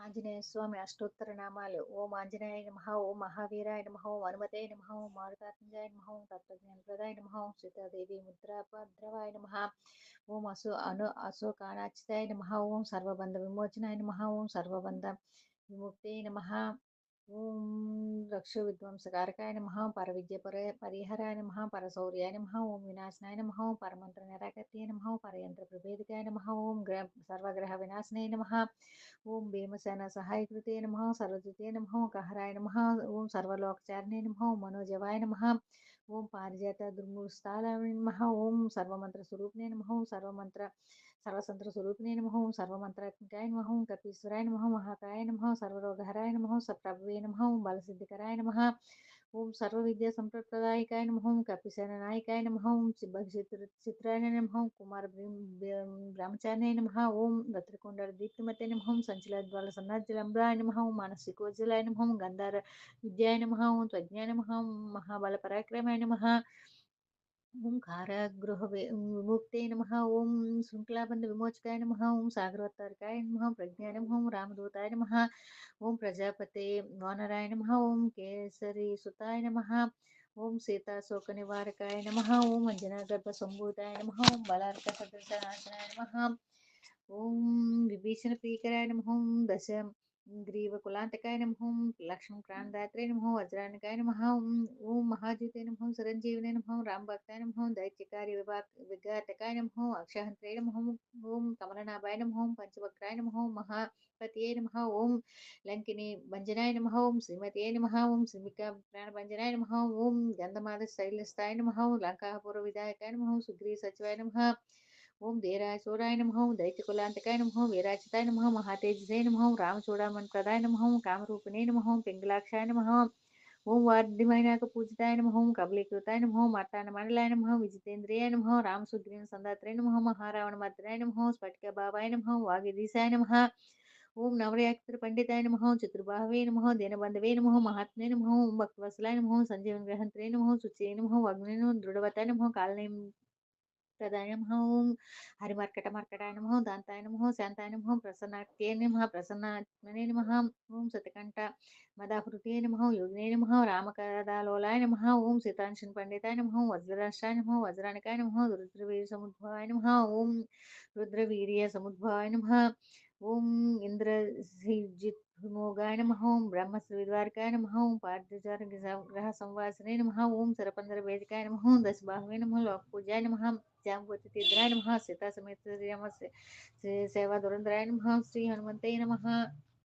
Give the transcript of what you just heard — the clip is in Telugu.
ఆంజనేయ స్వామి అష్టోత్తర నామాలు. ఓం ఆంజనేయ నమ ఓం మహావీరాయ నమ ఓం హనుమతే నమ ఓం మారుతాత్మజాయ నమ ఓం తత్వజ్ఞానప్రదాయ నమ ఓం సీతాదేవి ముద్రాభద్రవాయ నమ ఓం అశో అను అశోకానాచితాయ నమ ఓం సర్వబంధ విమోచనాయ నమ ఓం సర్వబంధ విముక్తే నమ ఓం రక్ష విధ్వంసకారకాయ నమ పరవిద్య పర పరిహరాయ నమ పరశౌర్యాయ నమ ఓం వినాశనాయ నమ ఓం పరమంత్ర నిరాకర్తయ నమ పరయంత్ర ప్రభేదికాయ నమ ఓం గ్ర సర్వగ్రహ వినాశనాయ నమ ఓం భీమసేన సహాయకృతే నమ సర్వజితే నమ కహరాయ నమ ఓం సర్వలోకచారిణే నమ ఓం మనోజవాయ నమ ఓం పారిజాత దుర్ముస్థాలాయ నమ ఓం సర్వమంత్ర స్వరూపిణే నమ ఓం సర్వమంత్ర సర్వసంత్ర స్వరూపిణే నమ ఓం సర్వమంత్రాత్మికాయ నమ ఓం కపీశ్వరాయ నమ మహాకాయ నమ సర్వరోగహరాయ నమ సప్రభవే నమ ఓం బలసిద్ధికరాయ నమ ఓం సర్వ విద్యా సంప్రదాయకాయ నమ ఓం కపిసేన నాయకాయ నమ ఓం చిత్ర చిత్రాయ నమ ఓం కుమార బ్రహ్మచార్య నమ ఓం రత్రికొండ దీప్తిమతే నమ ఓం సంచలద్వాల సన్నాజలంబ్రాయ నమ ఓం మానసికోజ్జలాయ నమ ఓం గంధార విద్యాయ నమ ఓం త్వజ్ఞాయ నమ ఓం మహాబల పరాక్రమాయ నమ ఓం కారాగృహ విముక్తే నమ ఓం శృంఖలాబంధ విమోచకాయ నమ ఓం సాగరోత్తారకాయ నమ ప్రజ్ఞాయ నమ ఓం రామదూతాయ నమ ఓం ప్రజాపతే వానరాయ నమ ఓం కేసరి సుతాయ నమ ఓం సీతాశోక నివారకాయ నమ ఓం అంజనాగర్భ సంభూతాయ నమ ఓం బలార్క సదృశనాశనాయ నమ ఓం విభీషణ ప్రీకరాయ నమ ఓం దశ గ్రీవ కులాంతకాయ నమ ఓం లక్ష్మణ క్రాందాత్రే నమ వజ్రానికాయ నమ ఓం మహాజ్యోతే నమ చిరంజీవినే నమ రామభక్తాయ నమ దైత్యకారి విభా విఘాతకాయ నమ అక్షహంత్రే నమ ఓం కమలనాభాయ నమ పంచవక్రాయ నమ మహాపతియే నమ ఓం లంకిని భంజనాయ నమ ఓం శ్రీమతియే నమ ఓం శ్రీమిక ప్రాణభంజనాయ నమ ఓం గంధమాద శైలస్థాయ నమ లంకాపుర విధాయకాయ ఓం దేరాయ నమ ఓం దైత్యకులాంతకాయ నమ వీరాచితాయ నమ మహాతేజసే నమ రామచూడామణి ప్రదాయ నమ కామరూపిణే నమ పింగళాక్షాయ నమ ఓం వార్ధిమైనాక పూజితాయ నమ కబలీకృతాయ నమ మార్తాన మండలాయ నమ విజితేంద్రియాయ నమ రామసుగ్రీవ సందాత్రే నమ మహారావణ మద్రాయ నమ స్ఫటిక బాబాయ నమ వాగిదీశాయ నమ ఓం నవరయాక్షర పండితాయ నమ చతుర్బాహవే నమ దీనబంధవే నమ మహాత్మే నమ ఓం భక్తవత్సలాయ నమ సంజీవన గ్రహంత్రే నమ శుచే నమ అగ్ని దృఢవతాయ నమ కాలనయం ప్రదాయ నమ ఓం హరిమర్కట మర్కటాయ నమ దాంతాయ నమ శాంతాయ నమ ప్రసన్నాట్యే నమ ప్రసన్నాత్మనే నమ ఓం సతకంఠ మదాహృతే నమ యోగినే నమ రామకదాలోలాయ నమ ఓం సీతాంశన్ పండితాయ నమ వజ్రరాష్ట్రాయ నమ వజ్రానికాయ నమ రుద్రవీర సముద్భవాయ నమ ఓం రుద్రవీర్య సముద్భవాయ నమ ఓం ఇంద్రజిత్ విమోగాయ నమ ఓం బ్రహ్మశ్రీద్వారకాయ నమ ఓం పార్థచార గ్రహ సంవాసనే నమ ఓం సరపందర వేదికాయ నమ ఓం దశబాహువే నమ లోక त्यामुळे ते द्रायण सेवा धोरण महा श्री हनुमंते नमः।